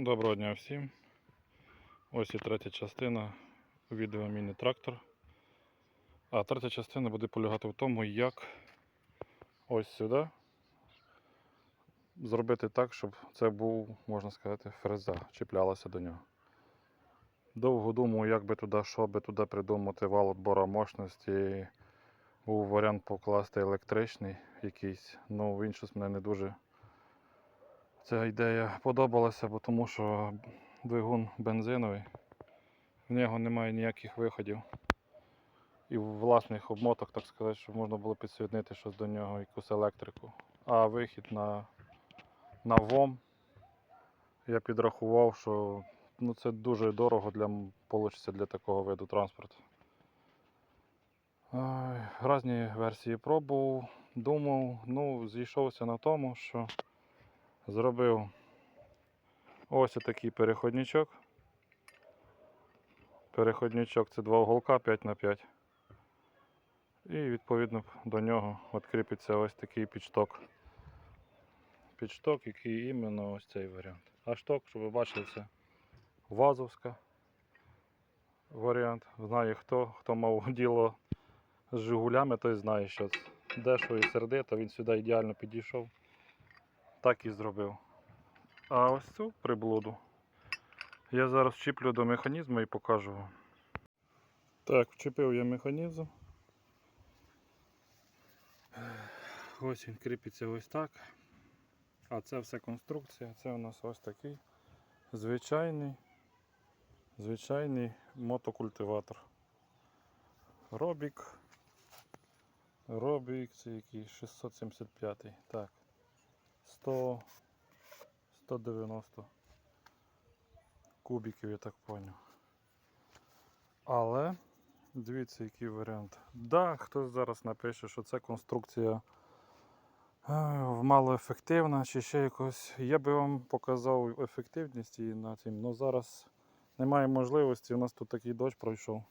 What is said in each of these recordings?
Доброго дня всім. Ось і третя частина відео міні-трактор. А третя частина буде полягати в тому, як ось сюди зробити так, щоб це був, можна сказати, фреза, чіплялася до нього. Довго думав, як би туди, що би туди придумати вал отбора мощності. Був варіант покласти електричний якийсь, ну він щось мене не дуже Ця ідея подобалася, бо тому що двигун бензиновий, в нього немає ніяких виходів. І власних обмоток, так сказати, щоб можна було підсоєднити щось до нього, якусь електрику. А вихід на, на ВОМ я підрахував, що ну, це дуже дорого для, получиться для такого виду транспорту. Ай, Різні версії пробував, думав, ну, зійшовся на тому, що зробив ось такий переходничок. Переходничок це два уголка 5х5. І відповідно до нього от кріпиться ось такий підшток. Підшток, який іменно ось цей варіант. А шток, щоб ви бачили, це вазовська варіант. Знає хто, хто мав діло з Жигулями, той знає, що дешево і сердито, він сюди ідеально підійшов. Так і зробив. А ось цю приблуду я зараз вчіплю до механізму і покажу вам. Так, вчепив я механізм. Ось він кріпиться ось так. А це все конструкція. Це у нас ось такий звичайний, звичайний мотокультиватор. Робік. Робік, це який 675. Так. 100, 190 кубиків, я так поняв. Але дивіться, який варіант. Да, хтось зараз напише, що це конструкція е, малоефективна чи ще якось. Я би вам показав ефективність її на цим, але зараз немає можливості. У нас тут такий дощ пройшов,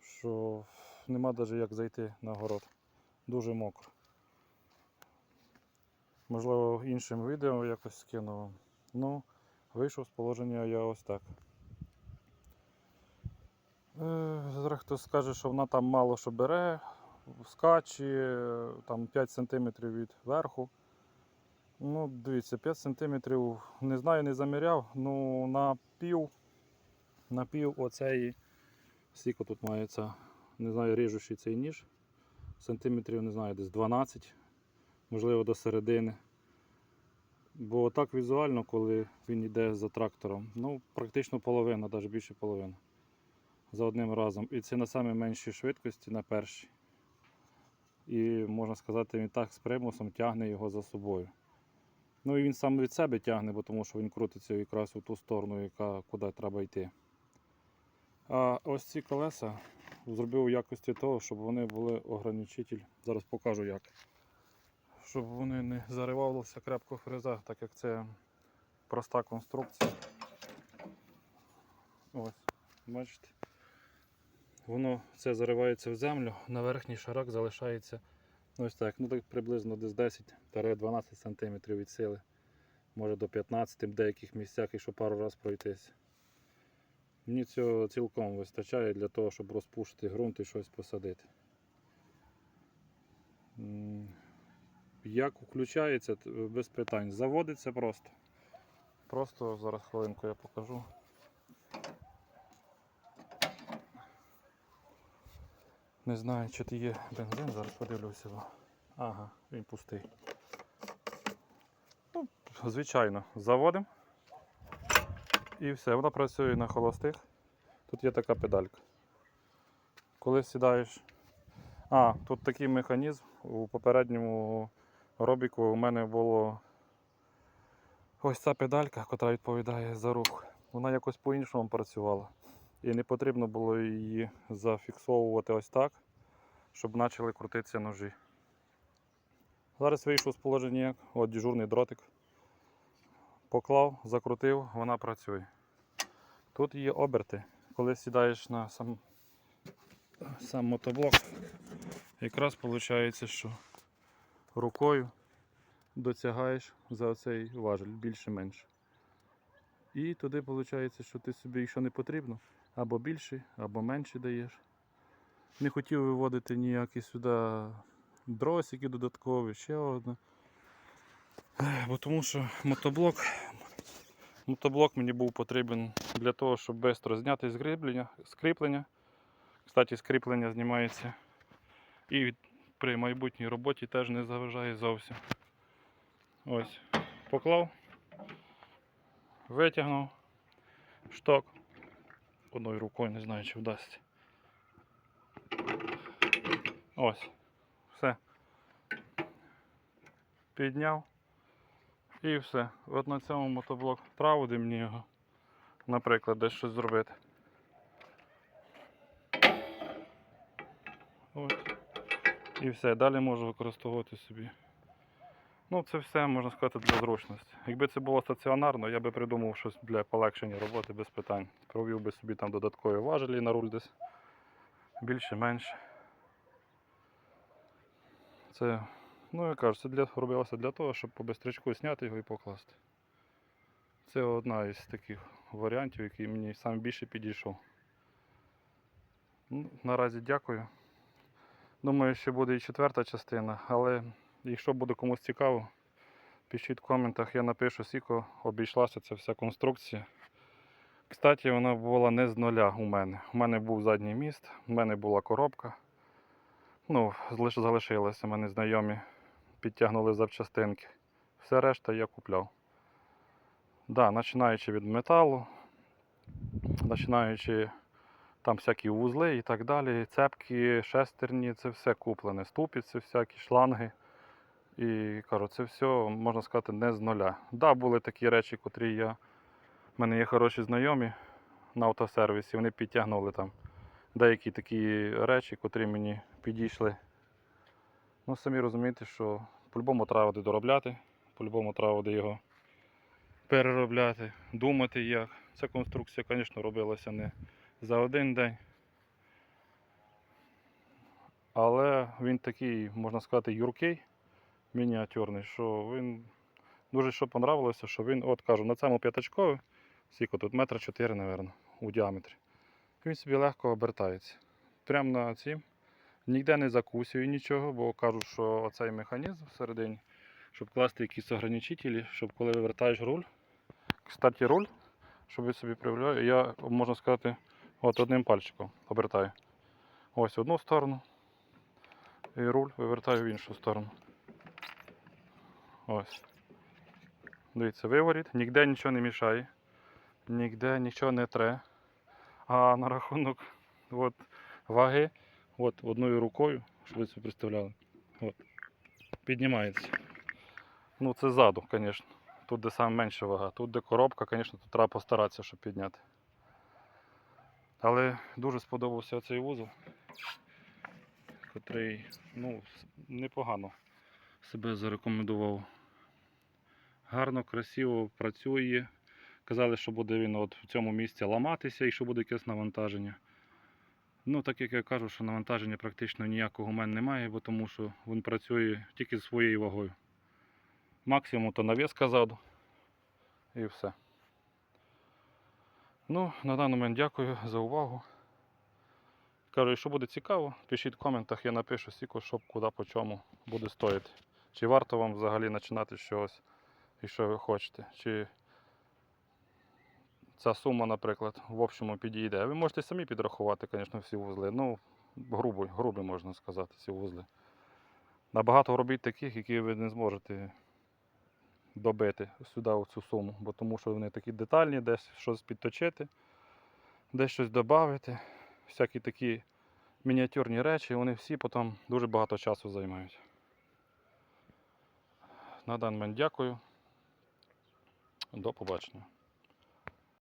що нема навіть як зайти на город. Дуже мокро. Можливо, іншим відео якось скину. Ну, вийшов з положення я ось так. Е, Зараз хтось скаже, що вона там мало що бере, скаче там 5 см від верху. Ну, дивіться, 5 см, не знаю, не заміряв, ну на пів, на пів оцеї, скільки тут мається, не знаю, ріжучий цей ніж, сантиметрів, не знаю, десь 12 можливо до середини. Бо так візуально, коли він йде за трактором, ну практично половина, навіть більше половини. За одним разом. І це на самій меншій швидкості, на першій. І можна сказати, він так з примусом тягне його за собою. Ну і він сам від себе тягне, бо тому що він крутиться якраз у ту сторону, яка, куди треба йти. А ось ці колеса зробив у якості того, щоб вони були ограничитель. Зараз покажу як щоб вони не заривалися крепко фреза, так як це проста конструкція. Ось, бачите. Воно це заривається в землю, на верхній шарок залишається ось так, ну так приблизно десь 10-12 см від сили. Може до 15 в деяких місцях, якщо пару разів пройтись. Мені цього цілком вистачає для того, щоб розпушити ґрунт і щось посадити. Як включається, без питань. Заводиться просто. Просто зараз хвилинку я покажу. Не знаю, чи ти є бензин, зараз подивлюся. Ага, він пустий. Ну, звичайно, заводимо. І все, вона працює на холостих. Тут є така педалька. Коли сідаєш. А, тут такий механізм у попередньому робіку у мене було ось ця педалька, яка відповідає за рух. Вона якось по-іншому працювала. І не потрібно було її зафіксовувати ось так, щоб почали крутитися ножі. Зараз вийшов з положення, от дежурний дротик. Поклав, закрутив, вона працює. Тут є оберти. Коли сідаєш на сам, сам мотоблок, якраз виходить, що рукою дотягаєш за цей важель більше-менше. І туди виходить, що ти собі, якщо не потрібно, або більше, або менше даєш. Не хотів виводити ніякі сюди дросики додаткові, ще одне. Бо тому що мотоблок, мотоблок мені був потрібен для того, щоб швидко зняти скріплення. скріплення. Кстати, скріплення знімається і від- при майбутній роботі теж не заважає зовсім. Ось, поклав, витягнув шток. Одною рукою не знаю, чи вдасться. Ось. Все. Підняв. І все. От на цьому мотоблок правди мені його, наприклад, десь щось зробити. Ось. І все. Далі можу використовувати собі. Ну, це все можна сказати для зручності. Якби це було стаціонарно, я би придумав щось для полегшення роботи без питань. Провів би собі там додаткові важелі на руль десь. Більше, менше. Це, ну я кажу, це для, робилося для того, щоб по бистрячку зняти його і покласти. Це одна із таких варіантів, який мені сам більше підійшов. Ну, наразі дякую. Думаю, що буде і четверта частина, але якщо буде комусь цікаво, пишіть в коментах, я напишу, скільки обійшлася ця вся конструкція. Кстати, вона була не з нуля у мене. У мене був задній міст, у мене була коробка. Ну, залишилося, мене знайомі підтягнули запчастинки. Все решта я купляв. Да, починаючи від металу, починаючи там всякі вузли і так далі, цепки, шестерні, це все куплене, ступиці всякі, шланги. І кажу, це все, можна сказати, не з нуля. Да, були такі речі, котрі я. У мене є хороші знайомі на автосервісі, вони підтягнули там деякі такі речі, котрі мені підійшли. Ну, самі розумієте, що по-любому треба буде доробляти, по-любому треба буде його переробляти, думати як. Ця конструкція, звісно, робилася не за один день. Але він такий, можна сказати, юркий, мініатюрний, що він дуже що понравилося, що він, от кажу, на цьому п'ятачкові, скільки тут метра 4, мабуть, у діаметрі. Він собі легко обертається. Прямо на цім. Ніде не закусюю нічого, бо кажу, що оцей механізм всередині, щоб класти якісь ограничителі, щоб коли вивертаєш руль. Кстати, руль, щоб ви собі привляли, я можна сказати, от одним пальчиком обертаю. Ось одну сторону. І руль вивертаю в іншу сторону. Ось. Дивіться, виворіт, ніде нічого не мішає, ніде нічого не тре. А на рахунок от, ваги, от одною рукою, щоб ви собі представляли, от, піднімається. Ну це ззаду, звісно. Тут де саме менша вага. Тут де коробка, звісно, тут треба постаратися, щоб підняти. Але дуже сподобався цей вузол, котрий ну, непогано себе зарекомендував. Гарно, красиво працює. Казали, що буде він от в цьому місці ламатися і що буде якесь навантаження. Ну, так як я кажу, що навантаження практично ніякого у мене немає, бо тому що він працює тільки зі своєю вагою. Максимум то навіска ззаду. І все. Ну, на даний момент дякую за увагу. Кажу, якщо буде цікаво, пишіть в коментах, я напишу скільки, що, куди, по чому буде стоїти. Чи варто вам взагалі починати з чогось і що ви хочете. Чи ця сума, наприклад, в общому підійде. Ви можете самі підрахувати, звісно, всі вузли. Ну, грубо, грубо можна сказати, ці вузли. Набагато робіть таких, які ви не зможете добити сюди оцю цю суму, бо тому що вони такі детальні, десь щось підточити, десь щось додати. Всякі такі мініатюрні речі, вони всі потім дуже багато часу займають. На даний момент дякую. До побачення.